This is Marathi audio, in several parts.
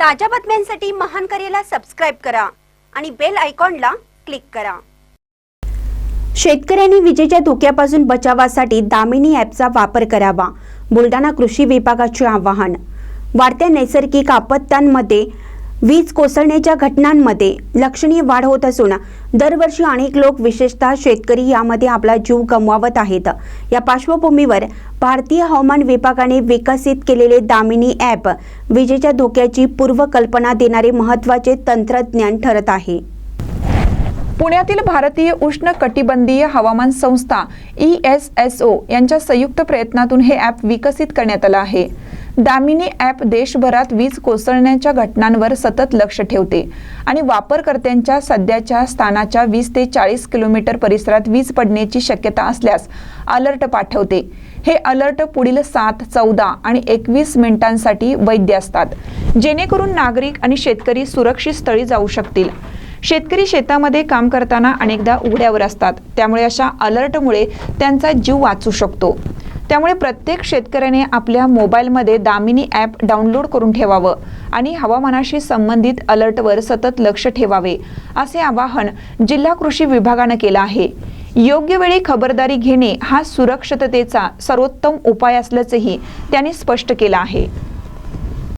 ताज्या बातम्यांसाठी महान करेला सबस्क्राईब करा आणि बेल आयकॉनला क्लिक करा. शेतकऱ्यांनी विजेच्या धोक्यापासून बचावासाठी दामिनी ॲपचा वापर करावा बुलढाणा कृषी विभागाचे आवाहन. वाढत्या नैसर्गिक आपत्त्यांमध्ये वीज कोसळण्याच्या घटनांमध्ये लक्षणीय वाढ होत असून दरवर्षी अनेक लोक विशेषतः शेतकरी यामध्ये आपला जीव गमवावत आहेत. या पार्श्वभूमीवर भारतीय हवामान विभागाने विकसित केलेले दामिनी ॲप विजेच्या धोक्याची पूर्वकल्पना देणारे महत्त्वाचे तंत्रज्ञान ठरत आहे. पुण्यातील भारतीय उष्ण कटिबंधीय हवामान संस्था ई एस एस ओ यांच्या संयुक्त प्रयत्नातून हे ॲप विकसित करण्यात आलं आहे. दामिनी ॲप देशभरात वीज कोसळण्याच्या घटनांवर सतत लक्ष ठेवते आणि वापरकर्त्यांच्या सध्याच्या स्थानाच्या वीस ते चाळीस किलोमीटर परिसरात वीज पडण्याची शक्यता असल्यास अलर्ट पाठवते. हे अलर्ट पुढील सात चौदा आणि एकवीस मिनिटांसाठी वैध असतात. जेणेकरून नागरिक आणि शेतकरी सुरक्षित स्थळी जाऊ शकतील. शेतकरी शेतामध्ये काम करताना अनेकदा उघड्यावर असतात. त्यामुळे अशा अलर्टमुळे त्यांचा जीव वाचू शकतो. त्यामुळे प्रत्येक शेतकऱ्याने आपल्या मोबाईलमध्ये दामिनी ॲप डाउनलोड करून ठेवावं आणि हवामानाशी संबंधित अलर्टवर सतत लक्ष ठेवावे असे आवाहन जिल्हा कृषी विभागानं केलं आहे. योग्य वेळी खबरदारी घेणे हा सुरक्षिततेचा सर्वोत्तम उपाय असल्याचंही त्यांनी स्पष्ट केलं आहे.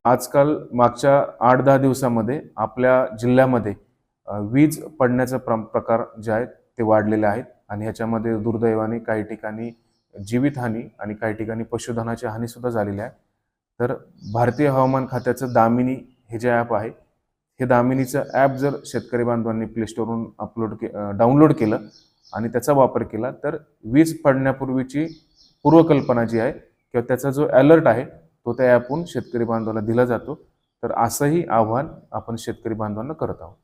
आजकाल मागच्या आठ दहा दिवसामध्ये आपल्या जिल्ह्यामध्ये वीज पडण्याचा प्र प्रकार जे आहेत ते वाढलेले आहेत आणि ह्याच्यामध्ये दुर्दैवाने काही ठिकाणी जीवितहानी आणि काही ठिकाणी पशुधनाची हानीसुद्धा झालेली आहे. तर भारतीय हवामान खात्याचं दामिनी हे जे ॲप आहे हे दामिनीचं ॲप जर शेतकरी बांधवांनी प्लेस्टोरवरून अपलोड के डाउनलोड केलं आणि त्याचा वापर केला तर वीज पडण्यापूर्वीची पूर्वकल्पना जी आहे किंवा त्याचा जो अलर्ट आहे तो त्या ॲपहून शेतकरी बांधवाला दिला जातो. तर असंही आव्हान आपण शेतकरी बांधवांना करत आहोत.